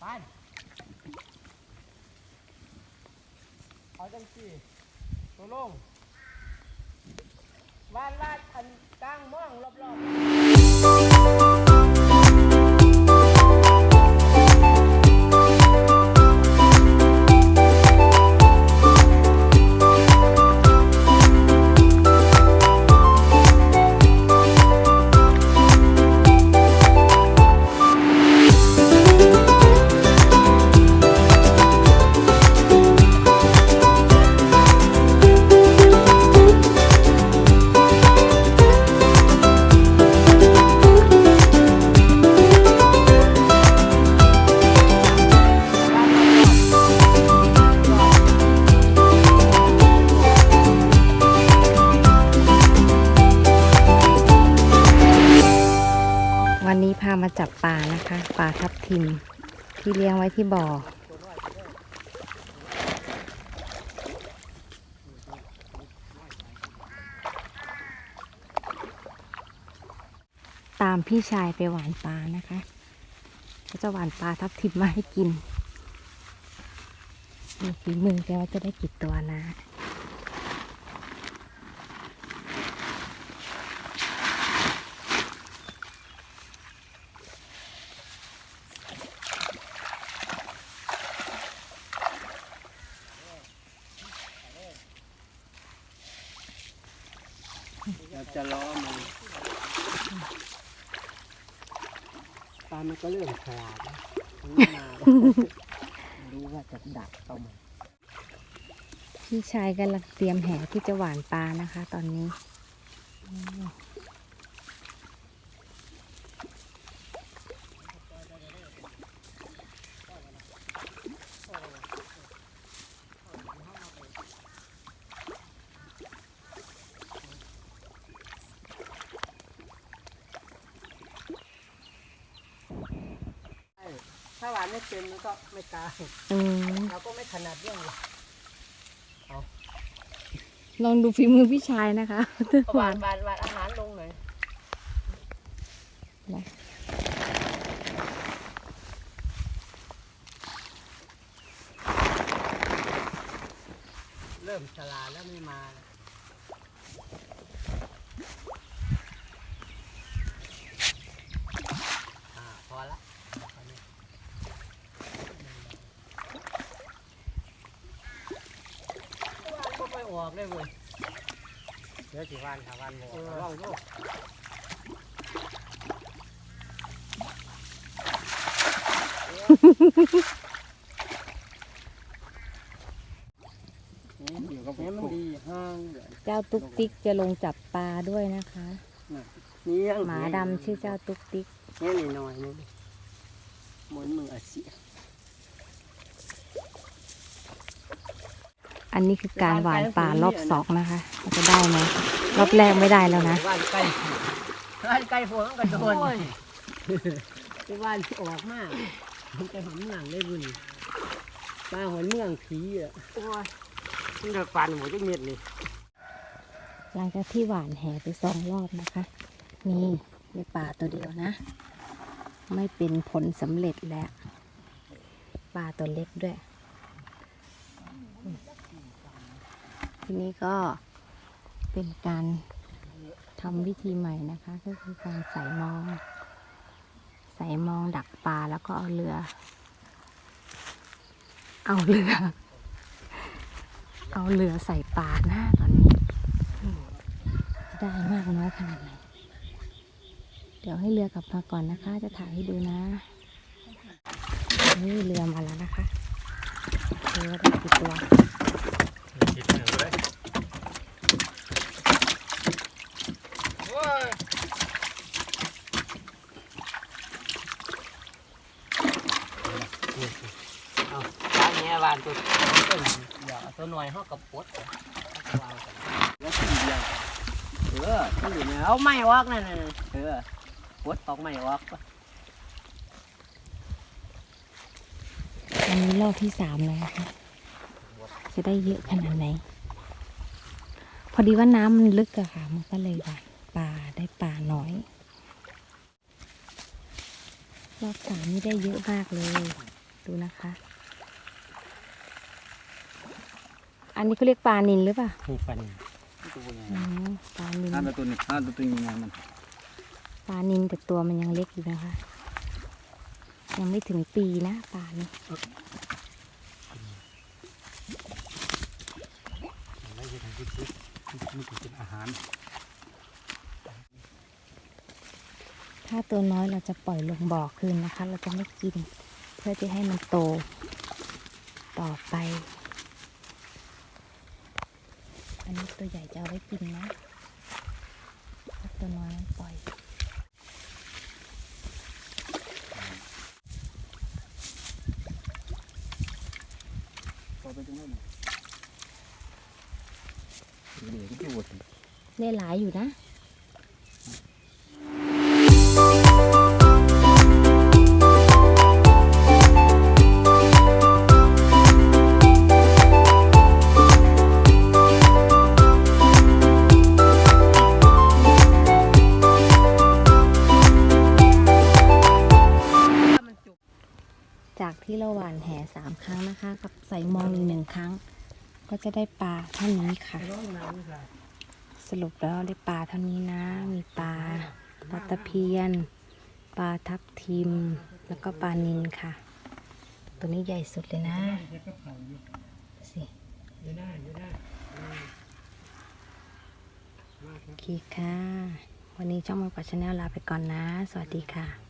ไปเอาจังสี่ตัวลงวานลาดอันกลางม่องรอบๆ นะคะ ปลาทับทิมที่เลี้ยงไว้ที่บ่อ ตามพี่ชายไปหวานปลานะคะเขาจะหวานปลาทับทิมมาให้กินดูฝีมือแกว่าจะได้กี่ตัวนะ เราจะล้อมันปลามันก็เริ่มฉลาดนะมันไม่มารู้ว่าจะดักเอามันพี่ชายกำลังเตรียมแหที่จะหวานปลานะคะ ตอนนี้ หวานไม่เป็นมันก็ไม่ตายอืมเราก็ไม่ถนัดเรื่องเลยลองดูฝีมือพี่ชายนะคะเอาหวานหวานหวานอาหารลงหน่อยนะเริ่มฉลาดแล้วไม่มาแล้วอ่าพอละพอนี้วานก็ไม่ ออกเลยเว้ยเดี๋ยวสิวานหาวันหมดเออลองดูอยู่กับผมมันดีห้างเดือนเจ้าตุ๊กติ๊กจะลงจับปลาด้วยนะคะ นี่ยังหมาดำชื่อเจ้าตุ๊กติ๊กแค่หน่อยๆนึงเหมือนมืออาเซีย อันนี้คือการหวานปลารอบสองนะคะว่าจะได้ไหมรอบแรกไม่ได้แล้วนะว่านใกล้ว่านใกล้ฝนก็โดนไปว่านที่ออกมากมันไปหอนเมืองได้บุญปลาหอนเมืองผีอะโอ้ยมันจะฟันหมดทุกเม็ดนี่หลังจากที่หวานแหไปสองรอบนะคะ นี่ได้ปลาตัวเดียวนะ ไม่เป็นผลสำเร็จแล้วปลาตัวเล็กด้วย ทีนี้ก็เป็นการทำวิธีใหม่นะคะ ก็คือการใส่มอง ใส่มองดักปลาแล้วก็เอาเรือ เอาเรือ เอาเรือใส่ปลาหน้าตอนนี้จะได้มากน้อยขนาดไหนเดี๋ยวให้เรือกลับมาก่อนนะคะ จะถ่ายให้ดูนะ นี่เรือมาแล้วนะคะเรือได้กี่ตัว คิดหนึ่งเลยโอ้ย เอาปลาแง่วาน ตัวต้นอย่าเอาตัวหน่อยห้อกับปดวางกันแล้วทีเดียวเออที่อยู่เนี่เอาไม้ออกนั่นน่ะเออปดออกไม้ออกอันนี้รอบที่สามแล้วนะคะจะได้เยอะขนาดไหน พอดีว่าน้ำมันลึกอะค่ะ มันก็เลยหวานปลาได้ปลาน้อย รอบสามนี่ได้เยอะมากเลย ดูนะคะ อันนี้เขาเรียกปลานินหรือเปล่านี่ปันตัวใหญ่อืมปลานินห้าตัวนี้ห้าตัวนี้มันปลานินแต่ตัวมันยังเล็กอยู่นะคะ ยังไม่ถึงปีนะปลานี่ไม่ใช่ทางคิดคิดนี่คือเป็นอาหารถ้าตัวน้อยเราจะปล่อยลงบ่อคืนนะคะ เราจะไม่กิน เพื่อที่ให้มันโตต่อไป อันนี้ตัวใหญ่จะเอาไว้กินนะถ้าตัวน้อยมันปล่อยพอไปตรงนั้นเดี๋ยวก็ตัวได้หลายอยู่นะ องอีกหนึ่งครั้ง ก็จะได้ปลาเท่านี้ค่ะ สรุปแล้วได้ปลาเท่านี้นะ มีปลาปลาตะเพียน ปลาทับทิม แล้วก็ปลานินค่ะ ตัวนี้ใหญ่สุดเลยนะสิโอเคค่ะ วันนี้ช่องมาปัชแนลลาไปก่อนนะ สวัสดีค่ะ